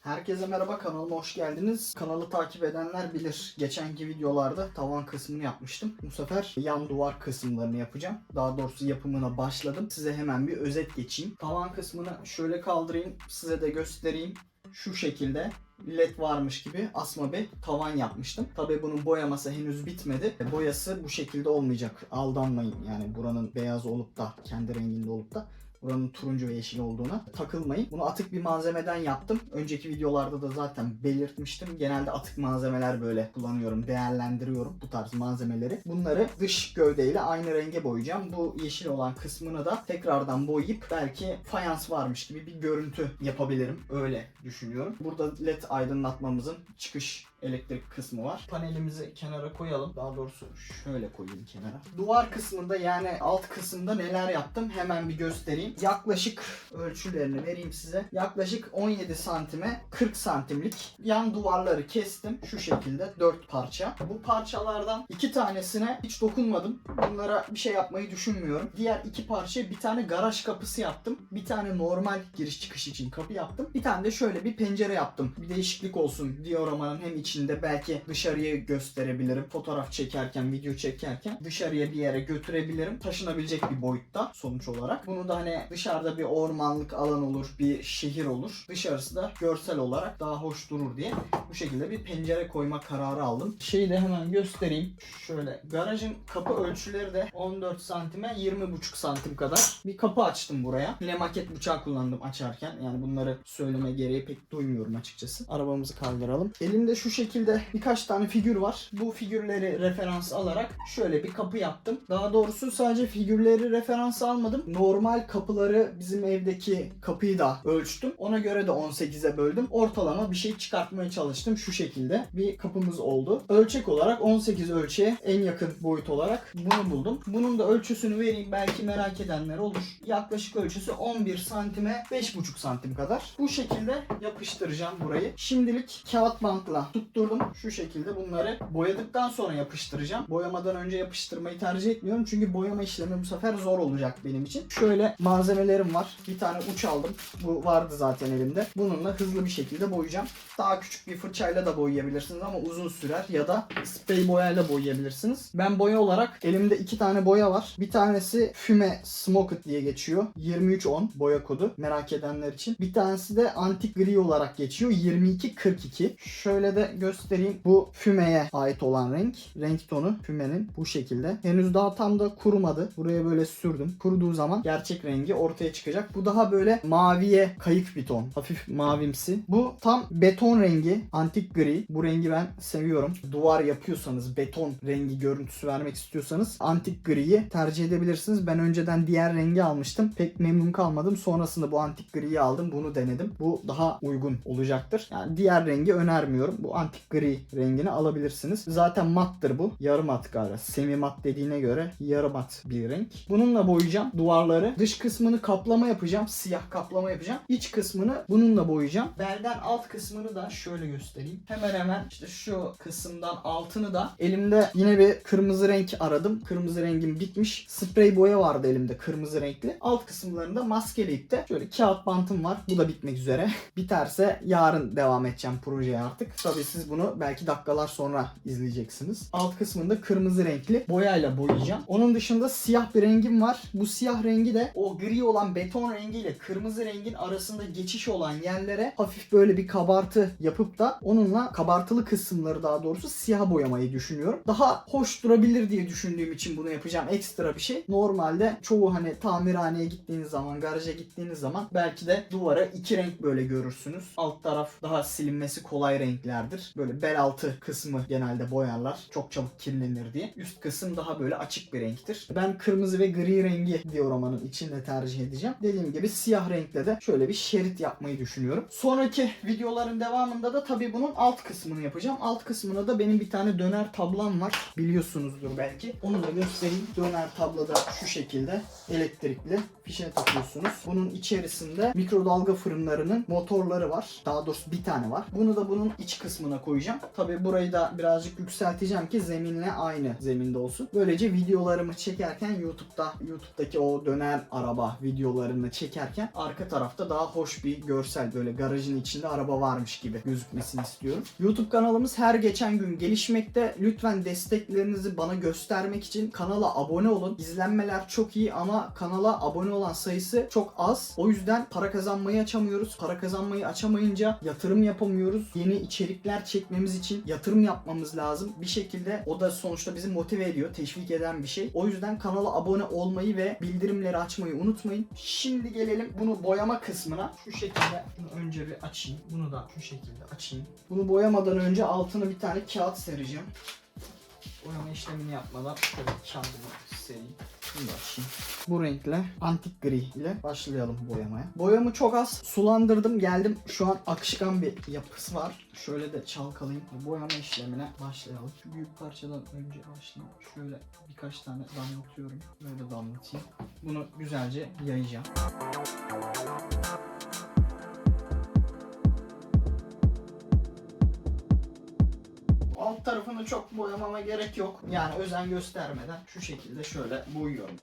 Herkese merhaba kanalıma hoş geldiniz. Kanalı takip edenler bilir. Geçenki videolarda tavan kısmını yapmıştım. Bu sefer yan duvar kısımlarını yapacağım. Daha doğrusu yapımına başladım. Size hemen bir özet geçeyim. Tavan kısmını şöyle kaldırayım. Size de göstereyim. Şu şekilde led varmış gibi asma bir tavan yapmıştım. Tabii bunun boyaması henüz bitmedi. Boyası bu şekilde olmayacak. Aldanmayın yani buranın beyaz olup da kendi renginde olup da buranın turuncu ve yeşil olduğuna takılmayın. Bunu atık bir malzemeden yaptım. Önceki videolarda da zaten belirtmiştim. Genelde atık malzemeler böyle kullanıyorum, değerlendiriyorum bu tarz malzemeleri. Bunları dış gövdeyle aynı renge boyayacağım. Bu yeşil olan kısmını da tekrardan boyayıp belki fayans varmış gibi bir görüntü yapabilirim. Öyle düşünüyorum. Burada led aydınlatmamızın çıkış elektrik kısmı var. Panelimizi kenara koyalım. Daha doğrusu şöyle koyayım kenara. Duvar kısmında yani alt kısımda neler yaptım hemen bir göstereyim. Yaklaşık ölçülerini vereyim size. Yaklaşık 17 santime 40 santimlik yan duvarları kestim. Şu şekilde 4 parça. Bu parçalardan iki tanesine hiç dokunmadım. Bunlara bir şey yapmayı düşünmüyorum. Diğer iki parça bir tane garaj kapısı yaptım. Bir tane normal giriş çıkış için kapı yaptım. Bir tane de şöyle bir pencere yaptım. Bir değişiklik olsun dioramanın hem içinde belki dışarıya gösterebilirim. Fotoğraf çekerken, video çekerken dışarıya bir yere götürebilirim. Taşınabilecek bir boyutta sonuç olarak. Bunu da hani dışarıda bir ormanlık alan olur, bir şehir olur. Dışarısı da görsel olarak daha hoş durur diye bu şekilde bir pencere koyma kararı aldım. Şeyi de hemen göstereyim. Şöyle garajın kapı ölçüleri de 14 santime 20,5 santim kadar bir kapı açtım buraya. Yine maket bıçağı kullandım açarken. Yani bunları söyleme gereği pek duymuyorum açıkçası. Arabamızı kaldıralım. Elimde şu şekilde birkaç tane figür var. Bu figürleri referans alarak şöyle bir kapı yaptım. Daha doğrusu sadece figürleri referans almadım. Normal kapıları bizim evdeki kapıyı da ölçtüm. Ona göre de 18'e böldüm. Ortalama bir şey çıkartmaya çalıştım. Şu şekilde bir kapımız oldu. Ölçek olarak 18 ölçeğe en yakın boyut olarak bunu buldum. Bunun da ölçüsünü vereyim belki merak edenler olur. Yaklaşık ölçüsü 11 santime 5,5 santim kadar. Bu şekilde yapıştıracağım burayı. Şimdilik kağıt bantla tutturdum. Şu şekilde bunları boyadıktan sonra yapıştıracağım. Boyamadan önce yapıştırmayı tercih etmiyorum. Çünkü boyama işlemi bu sefer zor olacak benim için. Şöyle malzemelerim var. Bir tane uç aldım. Bu vardı zaten elimde. Bununla hızlı bir şekilde boyayacağım. Daha küçük bir fırçayla da boyayabilirsiniz ama uzun sürer ya da sprey boyayla boyayabilirsiniz. Ben boya olarak elimde iki tane boya var. Bir tanesi Füme Smoked diye geçiyor. 2310 boya kodu merak edenler için. Bir tanesi de antik gri olarak geçiyor. 2242. Şöyle de göstereyim. Bu Füme'ye ait olan renk. Renk tonu Füme'nin bu şekilde. Henüz daha tam da kurumadı. Buraya böyle sürdüm. Kuruduğu zaman gerçek rengi ortaya çıkacak. Bu daha böyle maviye kayık bir ton. Hafif mavimsi. Bu tam beton rengi. Antik gri. Bu rengi ben seviyorum. Duvar yapıyorsanız beton rengi görüntüsü vermek istiyorsanız antik griyi tercih edebilirsiniz. Ben önceden diğer rengi almıştım. Pek memnun kalmadım. Sonrasında bu antik griyi aldım. Bunu denedim. Bu daha uygun olacaktır. Yani diğer rengi önermiyorum. Bu antik gri rengini alabilirsiniz. Zaten mattır bu. Yarı mat galiba. Semi mat dediğine göre yarı mat bir renk. Bununla boyayacağım duvarları. Dış kısmını kaplama yapacağım. Siyah kaplama yapacağım. İç kısmını bununla boyayacağım. Belden alt kısmını da şöyle göstereyim. Hemen hemen işte şu kısımdan altını da elimde yine bir kırmızı renk aradım. Kırmızı rengim bitmiş. Sprey boya vardı elimde kırmızı renkli. Alt kısımlarında maskeleyip de şöyle kağıt bantım var. Bu da bitmek üzere. Biterse yarın devam edeceğim projeye artık. Tabii siz bunu belki dakikalar sonra izleyeceksiniz. Alt kısmında kırmızı renkli boyayla boyayacağım. Onun dışında siyah bir rengim var. Bu siyah rengi de o gri olan beton rengiyle kırmızı rengin arasında geçiş olan yerlere hafif böyle bir kabartı yapıp da onunla kabartılı kısımları daha doğrusu siyah boyamayı düşünüyorum. Daha hoş durabilir diye düşündüğüm için bunu yapacağım. Ekstra bir şey. Normalde çoğu hani tamirhaneye gittiğiniz zaman, garaja gittiğiniz zaman belki de duvara iki renk böyle görürsünüz. Alt taraf daha silinmesi kolay renklerdir. Böyle bel altı kısmı genelde boyarlar. Çok çabuk kirlenir diye. Üst kısım daha böyle açık bir renktir. Ben kırmızı ve gri rengi dioramanın içinde tercih edeceğim. Dediğim gibi siyah renkle de şöyle bir şerit yapmayı düşünüyorum. Sonraki videoların devamında da tabii bunun alt kısmını yapacağım. Alt kısmına da benim bir tane döner tablam var. Biliyorsunuzdur belki. Onu da göstereyim. Döner tablo da şu şekilde elektrikli fişine takıyorsunuz. Bunun içerisinde mikrodalga fırınlarının motorları var. Daha doğrusu bir tane var. Bunu da bunun iç kısmına koyacağım. Tabi burayı da birazcık yükselteceğim ki zeminle aynı zeminde olsun. Böylece videolarımı çekerken YouTube'da YouTube'daki o döner araba videolarını çekerken arka tarafta daha hoş bir görsel böyle garajın içinde araba varmış gibi gözükmesini istiyorum. YouTube kanalımız her geçen gün gelişmekte. Lütfen desteklerinizi bana göstermek için kanala abone olun. İzlenmeler çok iyi ama kanala abone olan sayısı çok az. O yüzden para kazanmayı açamıyoruz. Para kazanmayı açamayınca yatırım yapamıyoruz. Yeni içerikler çekmemiz için yatırım yapmamız lazım. Bir şekilde o da sonuçta bizi motive ediyor, teşvik eden bir şey. O yüzden kanala abone olmayı ve bildirimleri açmayı unutmayın. Şimdi gelelim bunu boyama kısmına. Şu şekilde bunu önce bir açayım. Bunu da şu şekilde açayım. Bunu boyamadan önce altına bir tane kağıt sereceğim. Boyama işlemini yapmadan şöyle kağıdımı sereyim. Bu renkle antik gri ile başlayalım boyamaya. Boyamı çok az sulandırdım geldim. Şu an akışkan bir yapısı var. Şöyle de çalkalayayım. Boyama işlemine başlayalım. Büyük parçadan önce başlayayım. Şöyle birkaç tane damlatıyorum. Böyle damlatayım. Bunu güzelce yayacağım. Tarafını çok boyamama gerek yok. Yani özen göstermeden şu şekilde şöyle boyuyorum.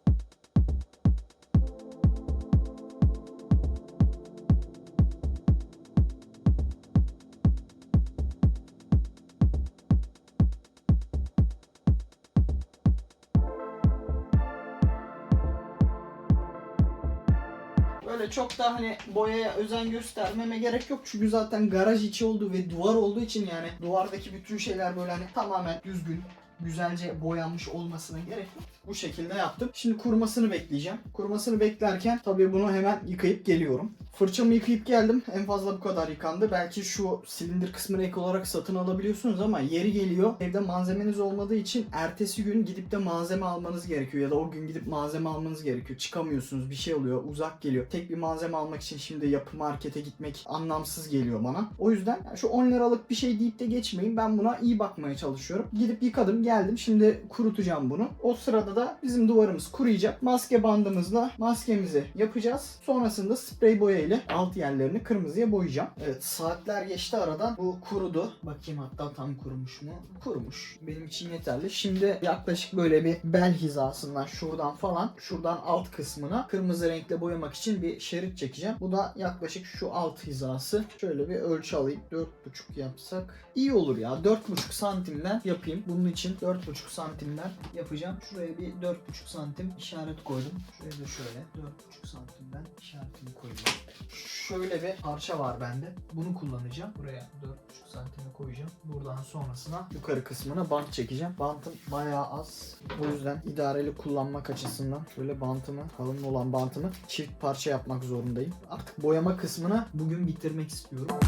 Böyle çok da hani boyaya özen göstermeme gerek yok. Çünkü zaten garaj içi olduğu ve duvar olduğu için yani duvardaki bütün şeyler böyle hani tamamen düzgün güzelce boyanmış olmasına gerek yok. Bu şekilde yaptım. Şimdi kurumasını bekleyeceğim. Kurumasını beklerken tabii bunu hemen yıkayıp geliyorum. Fırçamı yıkayıp geldim. En fazla bu kadar yıkandı. Belki şu silindir kısmını ek olarak satın alabiliyorsunuz ama yeri geliyor. Evde malzemeniz olmadığı için ertesi gün gidip de malzeme almanız gerekiyor. Ya da o gün gidip malzeme almanız gerekiyor. Çıkamıyorsunuz bir şey oluyor. Uzak geliyor. Tek bir malzeme almak için şimdi yapı markete gitmek anlamsız geliyor bana. O yüzden şu 10 liralık bir şey deyip de geçmeyin. Ben buna iyi bakmaya çalışıyorum. Gidip yıkadım geldim. Şimdi kurutacağım bunu. O sırada da bizim duvarımız kuruyacak. Maske bandımızla maskemizi yapacağız. Sonrasında sprey boya ile alt yerlerini kırmızıya boyayacağım. Evet saatler geçti aradan. Bu kurudu. Bakayım hatta tam kurumuş mu? Kurumuş. Benim için yeterli. Şimdi yaklaşık böyle bir bel hizasından şuradan falan şuradan alt kısmına kırmızı renkle boyamak için bir şerit çekeceğim. Bu da yaklaşık şu alt hizası. Şöyle bir ölçü alayım. 4,5 yapsak iyi olur ya. 4,5 santimden yapayım. Bunun için 4,5 santimden yapacağım. Şuraya bir 4,5 santim işaret koydum. Şuraya da şöyle 4,5 santimden işaretini koyayım. Şöyle bir parça var bende. Bunu kullanacağım. Buraya 4,5 santime koyacağım. Buradan sonrasına yukarı kısmına bant çekeceğim. Bantım bayağı az. O yüzden idareli kullanmak açısından şöyle bantımı, kalın olan bantımı çift parça yapmak zorundayım. Artık boyama kısmını bugün bitirmek istiyorum.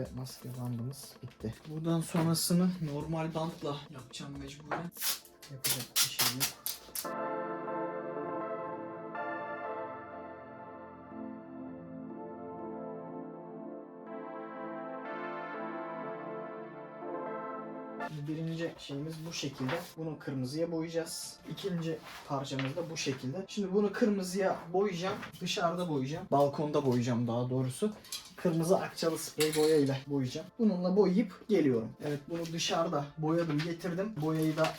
Ve maske bandımız bitti. Buradan sonrasını normal bantla yapacağım mecburen. Yapacak bir şey yok. Birinci şeyimiz bu şekilde. Bunu kırmızıya boyayacağız. İkinci parçamız da bu şekilde. Şimdi bunu kırmızıya boyayacağım. Dışarıda boyayacağım. Balkonda boyayacağım daha doğrusu. Kırmızı akçalı sprey boyayla boyayacağım. Bununla boyayıp geliyorum. Evet bunu dışarıda boyadım getirdim. Boyayı da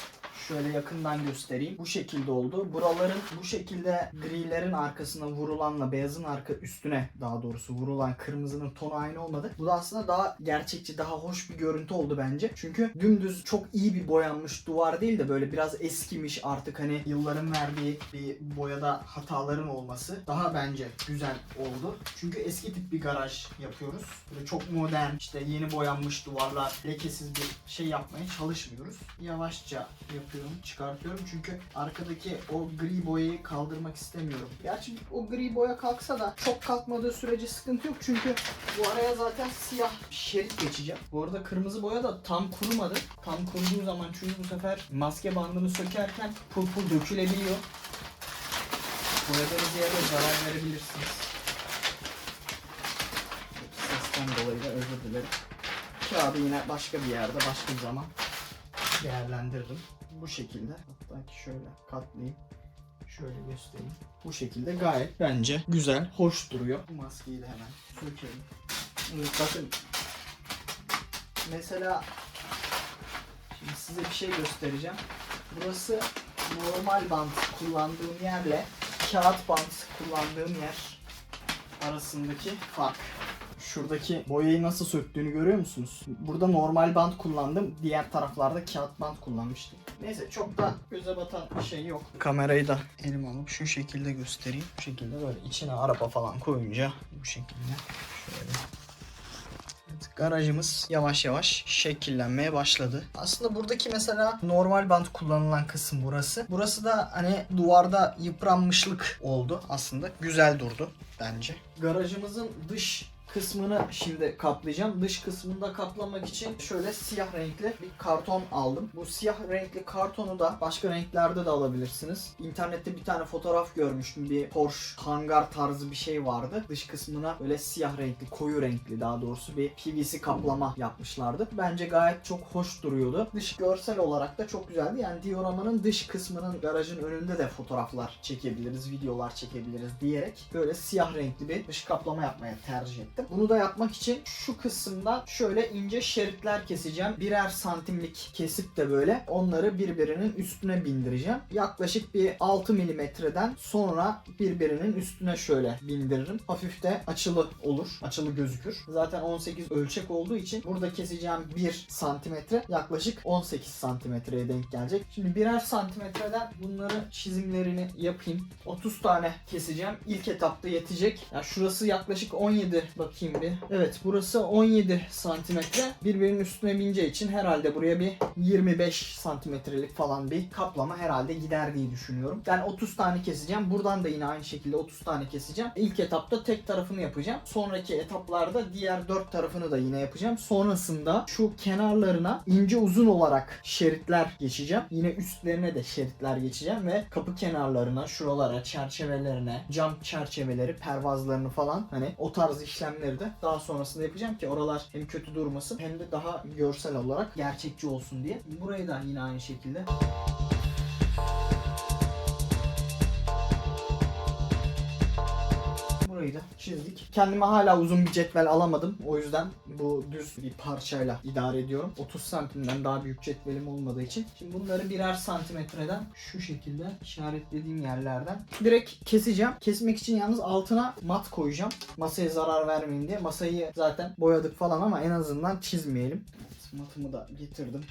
Şöyle yakından göstereyim. Bu şekilde oldu. Buraların bu şekilde grilerin arkasına vurulanla beyazın arka üstüne daha doğrusu vurulan kırmızının tonu aynı olmadı. Bu da aslında daha gerçekçi, daha hoş bir görüntü oldu bence. Çünkü dümdüz çok iyi bir boyanmış duvar değil de böyle biraz eskimiş artık hani yılların verdiği bir boyada hataların olması daha bence güzel oldu. Çünkü eski tip bir garaj yapıyoruz. Böyle çok modern işte yeni boyanmış duvarlar lekesiz bir şey yapmaya çalışmıyoruz. Yavaşça yapıyorum, çıkartıyorum çünkü arkadaki o gri boyayı kaldırmak istemiyorum. Gerçi o gri boya kalksa da çok kalkmadığı sürece sıkıntı yok çünkü bu araya zaten siyah şerit geçeceğim. Bu arada kırmızı boya da tam kurumadı. Tam kuruduğu zaman çünkü bu sefer maske bandını sökerken pul pul dökülebiliyor. Boyadığınız yere zarar verebilirsiniz. Sesten dolayı da özür dilerim. Kağıdı yine başka bir yerde, başka bir zaman değerlendiririm. Bu şekilde. Hatta ki şöyle katlayayım. Şöyle göstereyim. Bu şekilde gayet bence güzel, hoş duruyor. Bu maskeyi de hemen sökelim. Evet, bakın. Mesela şimdi size bir şey göstereceğim. Burası normal bant kullandığım yerle kağıt bant kullandığım yer arasındaki fark. Şuradaki boyayı nasıl söktüğünü görüyor musunuz? Burada normal bant kullandım. Diğer taraflarda kağıt bant kullanmıştım. Neyse çok da göze batan bir şey yok. Kamerayı da elim alıp şu şekilde göstereyim. Bu şekilde böyle içine araba falan koyunca bu şekilde şöyle garajımız yavaş yavaş şekillenmeye başladı. Aslında buradaki mesela normal bant kullanılan kısım burası. Burası da hani duvarda yıpranmışlık oldu aslında. Güzel durdu bence. Garajımızın dış kısmını şimdi kaplayacağım. Dış kısmında kaplamak için şöyle siyah renkli bir karton aldım. Bu siyah renkli kartonu da başka renklerde de alabilirsiniz. İnternette bir tane fotoğraf görmüştüm. Bir Porsche hangar tarzı bir şey vardı. Dış kısmına böyle siyah renkli, koyu renkli daha doğrusu bir PVC kaplama yapmışlardı. Bence gayet çok hoş duruyordu. Dış görsel olarak da çok güzeldi. Yani dioramanın dış kısmının garajın önünde de fotoğraflar çekebiliriz, videolar çekebiliriz diyerek böyle siyah renkli bir dış kaplama yapmaya tercih ettim. Bunu da yapmak için şu kısımdan şöyle ince şeritler keseceğim. Birer santimlik kesip de böyle onları birbirinin üstüne bindireceğim. Yaklaşık bir 6 milimetreden sonra birbirinin üstüne şöyle bindiririm. Hafif de açılı olur. Açılı gözükür. Zaten 18 ölçek olduğu için burada keseceğim 1 santimetre yaklaşık 18 santimetreye denk gelecek. Şimdi birer santimetreden bunları çizimlerini yapayım. 30 tane keseceğim. İlk etapta yetecek. Ya şurası yaklaşık 17 bakayım bir. Evet burası 17 santimetre. Birbirinin üstüne bineceği için herhalde buraya bir 25 santimetrelik falan bir kaplama herhalde gider diye düşünüyorum. Ben 30 tane keseceğim. Buradan da yine aynı şekilde 30 tane keseceğim. İlk etapta tek tarafını yapacağım. Sonraki etaplarda diğer 4 tarafını da yine yapacağım. Sonrasında şu kenarlarına ince uzun olarak şeritler geçeceğim. Yine üstlerine de şeritler geçeceğim ve kapı kenarlarına, şuralara, çerçevelerine, cam çerçeveleri, pervazlarını falan hani o tarz işlemleri de daha sonrasında yapacağım ki oralar hem kötü durmasın hem de daha görsel olarak gerçekçi olsun diye. Burayı da yine aynı şekilde Da çizdik. Kendime hala uzun bir cetvel alamadım. O yüzden bu düz bir parçayla idare ediyorum. 30 santimden daha büyük cetvelim olmadığı için. Şimdi bunları birer santimetreden şu şekilde işaretlediğim yerlerden direkt keseceğim. Kesmek için yalnız altına mat koyacağım. Masaya zarar vermeyin diye. Masayı zaten boyadık falan ama en azından çizmeyelim. Matımı da getirdim.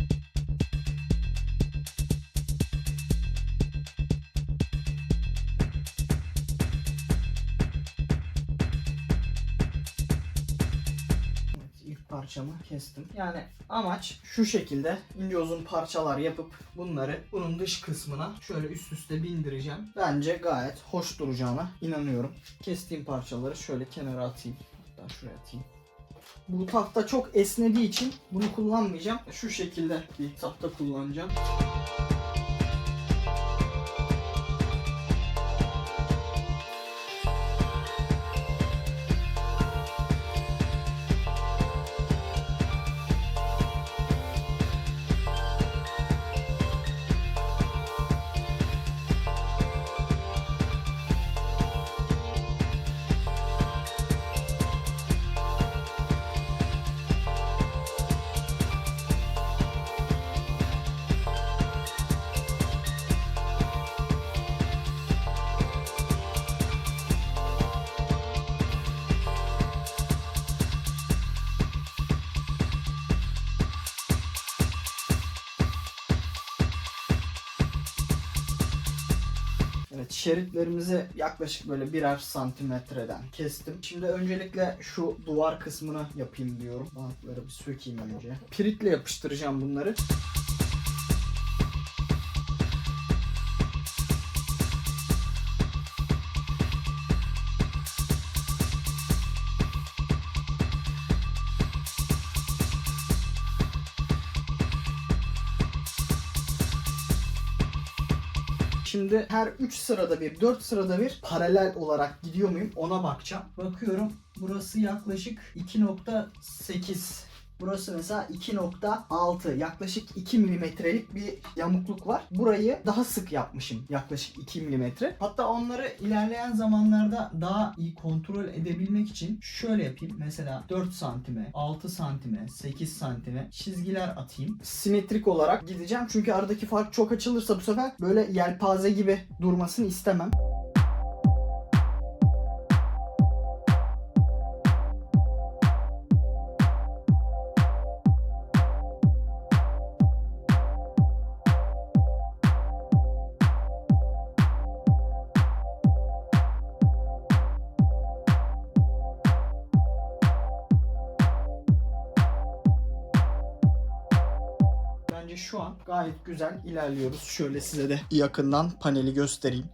Parçamı kestim. Yani amaç şu şekilde ince uzun parçalar yapıp bunları bunun dış kısmına şöyle üst üste bindireceğim. Bence gayet hoş duracağına inanıyorum. Kestiğim parçaları şöyle kenara atayım. Hatta şuraya atayım. Bu tahta çok esnediği için bunu kullanmayacağım. Şu şekilde bir tahta kullanacağım. Şeritlerimizi yaklaşık böyle birer santimetreden kestim. Şimdi öncelikle şu duvar kısmını yapayım diyorum. Bantları bir sökeyim önce. Piritle yapıştıracağım bunları. Şimdi her 3 sırada bir, 4 sırada bir paralel olarak gidiyor muyum ona bakacağım. Bakıyorum burası yaklaşık 2.8. Burası mesela 2.6 yaklaşık 2 milimetrelik bir yamukluk var. Burayı daha sık yapmışım yaklaşık 2 milimetre. Hatta onları ilerleyen zamanlarda daha iyi kontrol edebilmek için şöyle yapayım. Mesela 4 santime, 6 santime, 8 santime çizgiler atayım. Simetrik olarak gideceğim çünkü aradaki fark çok açılırsa bu sefer böyle yelpaze gibi durmasını istemem. Gayet güzel ilerliyoruz. Şöyle size de yakından paneli göstereyim.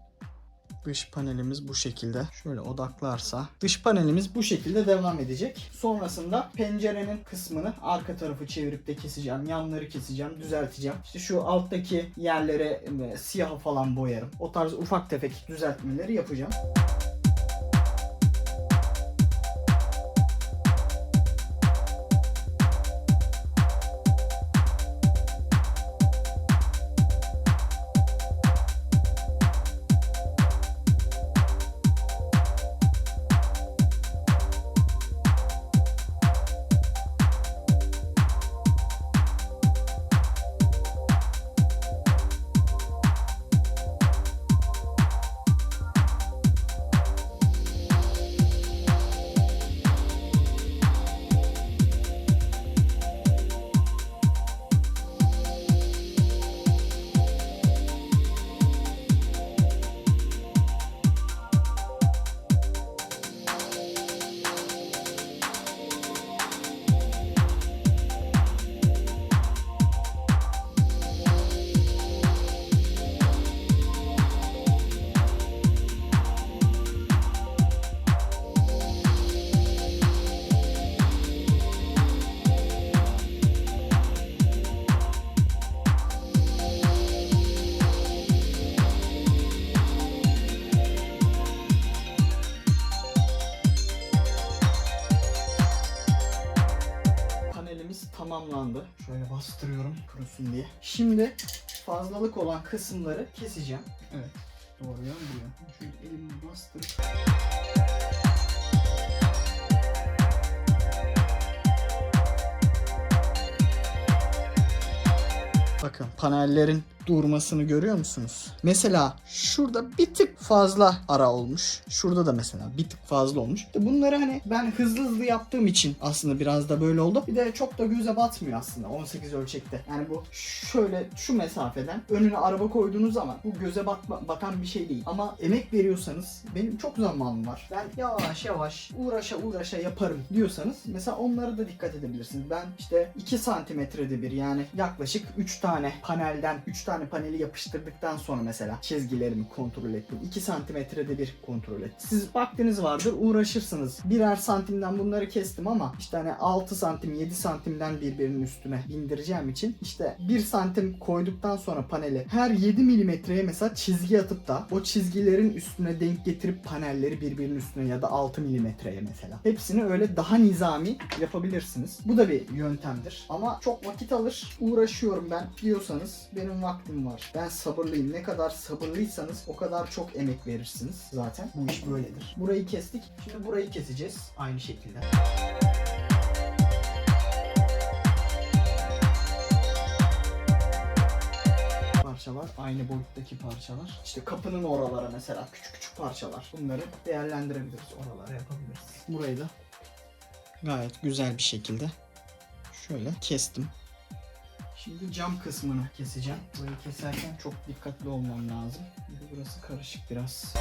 Dış panelimiz bu şekilde. Şöyle odaklarsa dış panelimiz bu şekilde devam edecek. Sonrasında pencerenin kısmını arka tarafı çevirip de keseceğim. Yanları keseceğim, düzelteceğim. İşte şu alttaki yerlere e, siyah falan boyarım. O tarz ufak tefek düzeltmeleri yapacağım. Bastırıyorum kurusun diye. Şimdi fazlalık olan kısımları keseceğim. Evet. Doğru yan bu yan. Şöyle elimi bastırıp Bakın panellerin durmasını görüyor musunuz? Mesela şurada bir tık fazla ara olmuş. Şurada da mesela bir tık fazla olmuş. İşte bunları hani ben hızlı hızlı yaptığım için aslında biraz da böyle oldu. Bir de çok da göze batmıyor aslında 18 ölçekte. Yani bu şöyle şu mesafeden önüne araba koyduğunuz zaman bu göze batma, batan bir şey değil. Ama emek veriyorsanız benim çok zamanım var. Ben yavaş yavaş uğraşa uğraşa yaparım diyorsanız mesela onlara da dikkat edebilirsiniz. Ben işte 2 santimetrede bir yani yaklaşık 3 tane panelden 3 tane tane paneli yapıştırdıktan sonra mesela çizgilerimi kontrol ettim. 2 santimetrede bir kontrol ettim. Siz vaktiniz vardır uğraşırsınız. Birer santimden bunları kestim ama işte hani 6 santim 7 santimden birbirinin üstüne bindireceğim için işte 1 santim koyduktan sonra paneli her 7 milimetreye mesela çizgi atıp da o çizgilerin üstüne denk getirip panelleri birbirinin üstüne ya da 6 milimetreye mesela. Hepsini öyle daha nizami yapabilirsiniz. Bu da bir yöntemdir. Ama çok vakit alır. Uğraşıyorum ben diyorsanız benim vaktim var. Ben sabırlıyım. Ne kadar sabırlıysanız o kadar çok emek verirsiniz zaten. Bu iş böyledir. Burayı kestik. Şimdi burayı keseceğiz. Aynı şekilde. parçalar, aynı boyuttaki parçalar. İşte kapının oralara mesela küçük küçük parçalar. Bunları değerlendirebiliriz, oralara yapabiliriz. Burayı da gayet güzel bir şekilde şöyle kestim. Şimdi cam kısmını keseceğim. Burayı keserken çok dikkatli olmam lazım. Çünkü burası karışık biraz.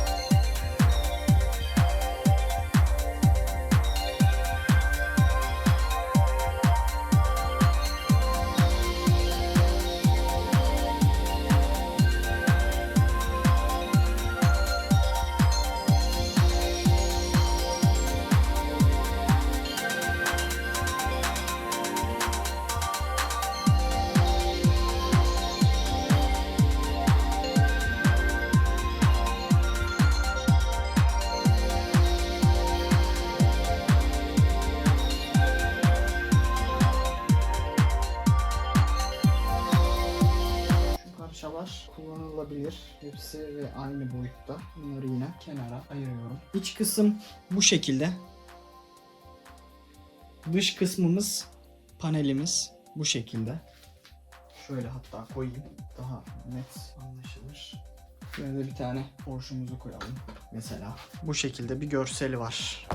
Kullanılabilir. Hepsi aynı boyutta. Bunları yine kenara ayırıyorum. İç kısım bu şekilde. Dış kısmımız, panelimiz bu şekilde. Şöyle hatta koyayım. Daha net anlaşılır. Şöyle bir tane porşumuzu koyalım mesela. Bu şekilde bir görseli var.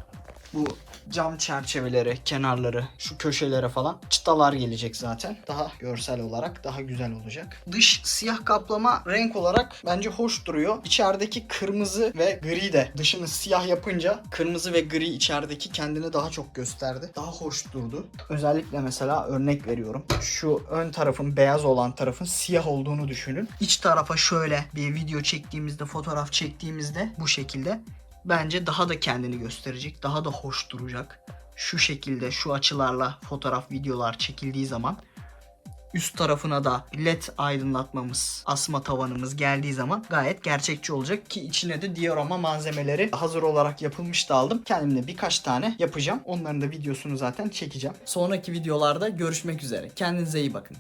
Bu cam çerçeveleri, kenarları, şu köşelere falan çıtalar gelecek zaten. Daha görsel olarak daha güzel olacak. Dış siyah kaplama renk olarak bence hoş duruyor. İçerideki kırmızı ve gri de dışını siyah yapınca kırmızı ve gri içerideki kendini daha çok gösterdi. Daha hoş durdu. Özellikle mesela örnek veriyorum. Şu ön tarafın beyaz olan tarafın siyah olduğunu düşünün. İç tarafa şöyle bir video çektiğimizde, fotoğraf çektiğimizde bu şekilde bence daha da kendini gösterecek. Daha da hoş duracak. Şu şekilde şu açılarla fotoğraf videolar çekildiği zaman üst tarafına da led aydınlatmamız, asma tavanımız geldiği zaman gayet gerçekçi olacak ki içine de diorama malzemeleri hazır olarak yapılmış da aldım. Kendimde birkaç tane yapacağım. Onların da videosunu zaten çekeceğim. Sonraki videolarda görüşmek üzere. Kendinize iyi bakın.